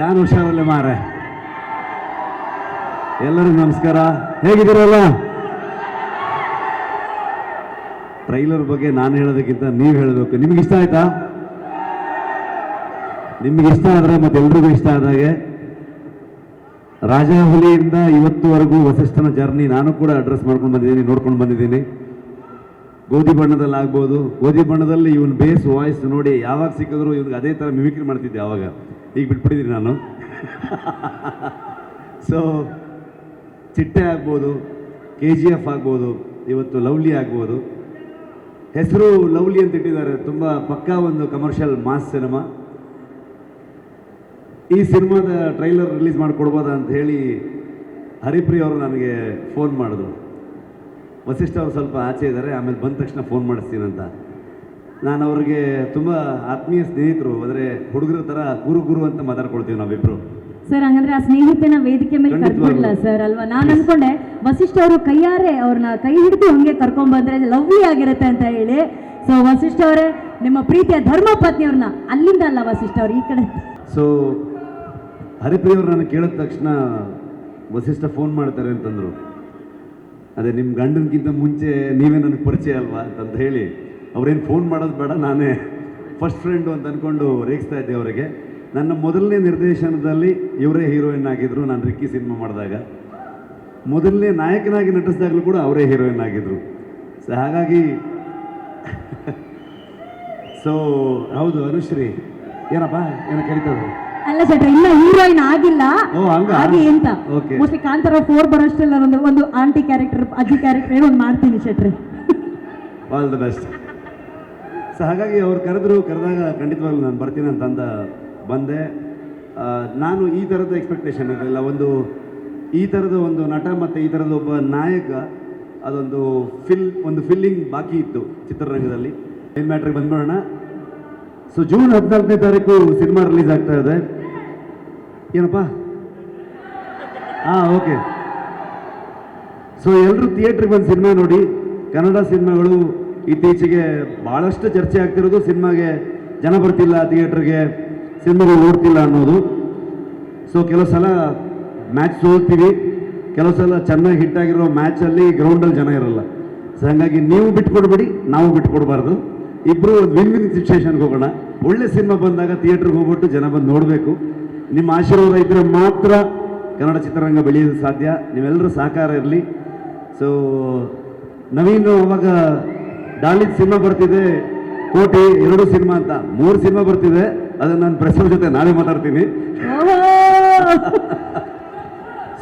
ಯಾರು ಹುಷಾರಲ್ಲ ಮಾರೆ ಎಲ್ಲರಿಗೂ ನಮಸ್ಕಾರ. ಹೇಗಿದ್ದೀರಲ್ಲ? ಟ್ರೈಲರ್ ಬಗ್ಗೆ ನಾನು ಹೇಳೋದಕ್ಕಿಂತ ನೀವು ಹೇಳಬೇಕು. ನಿಮ್ಗೆ ಇಷ್ಟ ಆಯ್ತಾ? ನಿಮ್ಗೆ ಇಷ್ಟ ಆದ್ರೆ ಮತ್ತೆ ಎಲ್ರಿಗೂ ಇಷ್ಟ ಆದಾಗೆ ರಾಜಹುಲಿಯಿಂದ ಇವತ್ತುವರೆಗೂ ವಸಿಷ್ಠನ ಜರ್ನಿ ನಾನು ಕೂಡ ಅಡ್ರೆಸ್ ಮಾಡ್ಕೊಂಡು ಬಂದಿದ್ದೀನಿ, ನೋಡ್ಕೊಂಡು ಬಂದಿದ್ದೀನಿ. ಗೋಧಿ ಬಣ್ಣದಲ್ಲಿ ಆಗ್ಬೋದು. ಗೋಧಿ ಬಣ್ಣದಲ್ಲಿ ಇವನ್ ಬೇಸ್ ವಾಯ್ಸ್ ನೋಡಿ ಯಾವಾಗ ಸಿಕ್ಕಿದ್ರು ಇವ್ನಿಗೆ ಅದೇ ಥರ ಮಿಮಿಕ್ರಿ ಮಾಡ್ತಿದ್ದೆ ಆವಾಗ ಈಗ ಬಿಟ್ಬಿಟ್ಟಿದ್ದೀನಿ ನಾನು. ಸೊ ಚಿಟ್ಟೆ ಆಗ್ಬೋದು ಕೆ ಜಿ ಎಫ್ ಆಗ್ಬೋದು, ಇವತ್ತು ಲವ್ಲಿ ಆಗ್ಬೋದು. ಹೆಸರು ಲವ್ಲಿ ಅಂತ ಇಟ್ಟಿದ್ದಾರೆ, ತುಂಬ ಪಕ್ಕಾ ಒಂದು ಕಮರ್ಷಿಯಲ್ ಮಾಸ್ ಸಿನಿಮಾ ಈ ಸಿನಿಮಾದ ಟ್ರೈಲರ್ ರಿಲೀಸ್ ಮಾಡಿಕೊಡ್ಬೋದಾ ಅಂತ ಹೇಳಿ ಹರಿಪ್ರಿಯ ಅವರು ನನಗೆ ಫೋನ್ ಮಾಡಿದ್ರು. ವಸಿಷ್ಠ ಅವರು ಸ್ವಲ್ಪ ಆಚೆ ಇದ್ದಾರೆ, ಆಮೇಲೆ ಬಂದ ತಕ್ಷಣ ಫೋನ್ ಮಾಡಿಸ್ತೀನಂತ ನಾನು ಅವ್ರಿಗೆ ತುಂಬ ಆತ್ಮೀಯ ಸ್ನೇಹಿತರು ಅಂದರೆ ಹುಡುಗರ ಥರ ಗುರು ಗುರು ಅಂತ ಮಾತಾಡ್ಕೊಳ್ತೀವಿ ನಾವಿಬ್ಬರು ಸರ್ ಹಂಗಂದ್ರೆ ಆ ಸ್ನೇಹಿತನ ವೇದಿಕೆ ಮೇಲೆ ಕರ್ಕೊಡ್ಲ ಸರ್ ಅಲ್ವಾ? ನಾನು ಅನ್ಕೊಂಡೆ ವಸಿಷ್ಠ ಅವರು ಕೈಯಾರೆ ಅವ್ರನ್ನ ಕೈ ಹಿಡಿದು ಹಂಗೆ ಕರ್ಕೊಂಡ್ ಬಂದ್ರೆ ಲವ್ಲಿ ಆಗಿರುತ್ತೆ ಅಂತ ಹೇಳಿ. ಸೊ ವಸಿಷ್ಠ ಅವರೇ ನಿಮ್ಮ ಪ್ರೀತಿಯ ಧರ್ಮ ಪತ್ನಿಯವ್ರನ್ನ ಅಲ್ಲಿಂದ ಅಲ್ಲ ವಸಿಷ್ಠ ಅವ್ರು ಈ ಕಡೆ. ಸೊ ಹರಿಪ್ರಿಯವ್ರು ನನ್ನ ಕೇಳಿದ ತಕ್ಷಣ ವಸಿಷ್ಠ ಫೋನ್ ಮಾಡ್ತಾರೆ ಅಂತಂದ್ರು. ಅದೇ ನಿಮ್ಮ ಗಂಡನ್ಗಿಂತ ಮುಂಚೆ ನೀವೇ ನನಗೆ ಪರಿಚಯ ಅಲ್ವಾ ಅಂತ ಹೇಳಿ. ಅವ್ರೇನು ಫೋನ್ ಮಾಡೋದು ಬೇಡ ನಾನೇ ಫಸ್ಟ್ ಫ್ರೆಂಡು ಅಂತ ಅಂದ್ಕೊಂಡು ರೇಗಿಸ್ತಾ ಇದ್ದೆ ಅವರಿಗೆ. ನನ್ನ ಮೊದಲನೇ ನಿರ್ದೇಶನದಲ್ಲಿ ಇವರೇ ಹೀರೋಯಿನ್ ಆಗಿದ್ರು ನಾನು ರಿಕ್ಕಿ ಸಿನಿಮಾ ಮಾಡಿದಾಗ. ಮೊದಲನೇ ನಾಯಕನಾಗಿ ನಟಿಸಿದಾಗಲೂ ಕೂಡ ಅವರೇ ಹೀರೋಯಿನ್ ಆಗಿದ್ರು. ಸೊ ಹಾಗಾಗಿ ಸೊ ಹೌದು ಅನುಶ್ರೀ ಏನಪ್ಪ ಏನೋ ಕರಿತಾರೆ ಅಲ್ಲ ಸರ್ ಇನ್ನ ಹೀರೋಯಿನ್ ಆಗಿಲ್ಲ. ಹಂಗಾ? ಅಂತ. ಮೋಸ್ಟ್ಲಿ ಕಾಂತಾರ ಫೋರ್ ಬರೋಷ್ಟೆಲ್ಲ ಒಂದು ಒಂದು ಆಂಟಿ ಕ್ಯಾರೆಕ್ಟರ್ ಅಜ್ಜಿ ಕ್ಯಾರೆಕ್ಟರ್ ಏನೋ ಒಂದು ಮಾಡ್ತೀನಿ ಶೆಟ್ರಿ. ಆಲ್ ದ ಬೆಸ್ಟ್ ಸೊ ಹಾಗಾಗಿ ಅವ್ರು ಕರೆದ್ರು, ಕರೆದಾಗ ಖಂಡಿತವಾಗ್ಲೂ ನಾನು ಬರ್ತೀನಿ ಅಂತಂದ ಬಂದೆ. ನಾನು ಈ ಥರದ ಎಕ್ಸ್ಪೆಕ್ಟೇಷನ್ ಇರಲಿಲ್ಲ. ಒಂದು, ಈ ಥರದ ಒಂದು ನಟ ಮತ್ತು ಈ ಥರದ ಒಬ್ಬ ನಾಯಕ, ಅದೊಂದು ಫಿಲ್ ಒಂದು ಫಿಲ್ಲಿಂಗ್ ಬಾಕಿ ಇತ್ತು ಚಿತ್ರರಂಗದಲ್ಲಿ. ಏನು ಮ್ಯಾಟ್ರಿಗೆ ಬಂದ್ಬಿಡೋಣ. ಸೊ ಜೂನ್ ಹದಿನಾಲ್ಕನೇ ತಾರೀಕು ಸಿನಿಮಾ ರಿಲೀಸ್ ಆಗ್ತಾ ಇದೆ. ಏನಪ್ಪ? ಹಾಂ ಓಕೆ ಸೊ ಎಲ್ಲರೂ ಥಿಯೇಟ್ರಿಗೆ ಬಂದು ಸಿನಿಮಾ ನೋಡಿ, ಕನ್ನಡ ಸಿನಿಮಾಗಳು ಇತ್ತೀಚೆಗೆ ಭಾಳಷ್ಟು ಚರ್ಚೆ ಆಗ್ತಿರೋದು ಸಿನಿಮಾಗೆ ಜನ ಬರ್ತಿಲ್ಲ, ಥಿಯೇಟ್ರಿಗೆ ಸಿನಿಮಾಗಳು ನೋಡ್ತಿಲ್ಲ ಅನ್ನೋದು. ಸೊ ಕೆಲವು ಸಲ ಮ್ಯಾಚ್ ಸೋಲ್ತೀವಿ. ಕೆಲವು ಸಲ ಚೆನ್ನಾಗಿ ಹಿಟ್ಟಾಗಿರೋ ಮ್ಯಾಚಲ್ಲಿ ಗ್ರೌಂಡಲ್ಲಿ ಜನ ಇರಲ್ಲ. ಸೊ ಹಾಗಾಗಿ ನೀವು ಬಿಟ್ಕೊಡ್ಬೇಡಿ, ನಾವು ಬಿಟ್ಕೊಡ್ಬಾರ್ದು. ಇಬ್ಬರು ವಿನ್ ವಿನ್ ಸಿಚುವೇಶನ್ಗೆ ಹೋಗೋಣ. ಒಳ್ಳೆ ಸಿನಿಮಾ ಬಂದಾಗ ಥಿಯೇಟ್ರಿಗೆ ಹೋಗ್ಬಿಟ್ಟು ಜನ ಬಂದು ನೋಡಬೇಕು. ನಿಮ್ಮ ಆಶೀರ್ವಾದ ಇದ್ದರೆ ಮಾತ್ರ ಕನ್ನಡ ಚಿತ್ರರಂಗ ಬೆಳೆಯೋದು ಸಾಧ್ಯ. ನೀವೆಲ್ಲರೂ ಸಹಕಾರ ಇರಲಿ. ಸೊ ನವೀನ್ ಅವಾಗ ಡಾಲಿದ್ ಸಿನಿಮಾ ಬರ್ತಿದೆ ಕೋಟಿ ಎರಡು ಸಿನಿಮಾ ಅಂತ ಮೂರು ಸಿನಿಮಾ ಬರ್ತಿದೆ ಅದನ್ನ ನಾನು ಪ್ರೆಸ್ ಜೊತೆ ನಾಳೆ ಮಾತಾಡ್ತೀನಿ.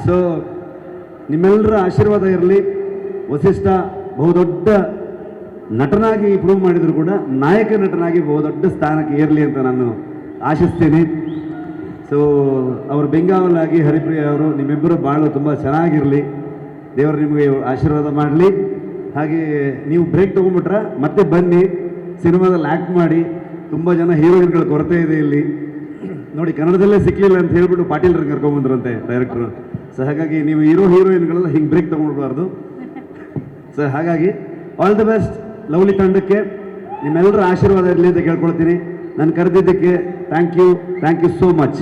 ಸೊ ನಿಮ್ಮೆಲ್ಲರ ಆಶೀರ್ವಾದ ಇರಲಿ. ವಸಿಷ್ಠ ಬಹುದೊಡ್ಡ ನಟನಾಗಿ ಪ್ರೂವ್ ಮಾಡಿದ್ರು ಕೂಡ ನಾಯಕ ನಟನಾಗಿ ಬಹುದೊಡ್ಡ ಸ್ಥಾನಕ್ಕೆ ಏರಲಿ ಅಂತ ನಾನು ಆಶಿಸ್ತೀನಿ. ಸೊ ಅವರು ಬೆಂಗಾವಲಾಗಿ ಹರಿಪ್ರಿಯ ಅವರು ನಿಮ್ಮಿಬ್ಬರು ಬಾಳು ತುಂಬ ಚೆನ್ನಾಗಿರಲಿ. ದೇವರು ನಿಮಗೆ ಆಶೀರ್ವಾದ ಮಾಡಲಿ. ಹಾಗೆ ನೀವು ಬ್ರೇಕ್ ತೊಗೊಂಡ್ಬಿಟ್ರೆ ಮತ್ತೆ ಬನ್ನಿ, ಸಿನಿಮಾದಲ್ಲಿ ಆ್ಯಕ್ಟ್ ಮಾಡಿ, ತುಂಬ ಜನ ಹೀರೋಯಿನ್ಗಳ ಕೊರತೆ ಇದೆ ಇಲ್ಲಿ. ನೋಡಿ, ಕನ್ನಡದಲ್ಲೇ ಸಿಕ್ಕಲಿಲ್ಲ ಅಂತ ಹೇಳ್ಬಿಟ್ಟು ಪಾಟೀಲ್ರಿಗೆ ಕರ್ಕೊಂಬಂದ್ರಂತೆ ಡೈರೆಕ್ಟ್ರು ಸೊ ಹಾಗಾಗಿ ನೀವು ಹೀರೋ ಹೀರೋಯಿನ್ಗಳೆಲ್ಲ ಹಿಂಗೆ ಬ್ರೇಕ್ ತೊಗೊಂಡ್ಬಾರ್ದು ಸೊ ಹಾಗಾಗಿ ಆಲ್ ದಿ ಬೆಸ್ಟ್ ಲವ್ಲಿ ತಂಡಕ್ಕೆ. ನಿಮ್ಮೆಲ್ಲರ ಆಶೀರ್ವಾದ ಇರಲಿ ಅಂತ ಕೇಳ್ಕೊಳ್ತೀನಿ. ನಾನು ಕರೆದಿದ್ದಕ್ಕೆ thank you thank you so much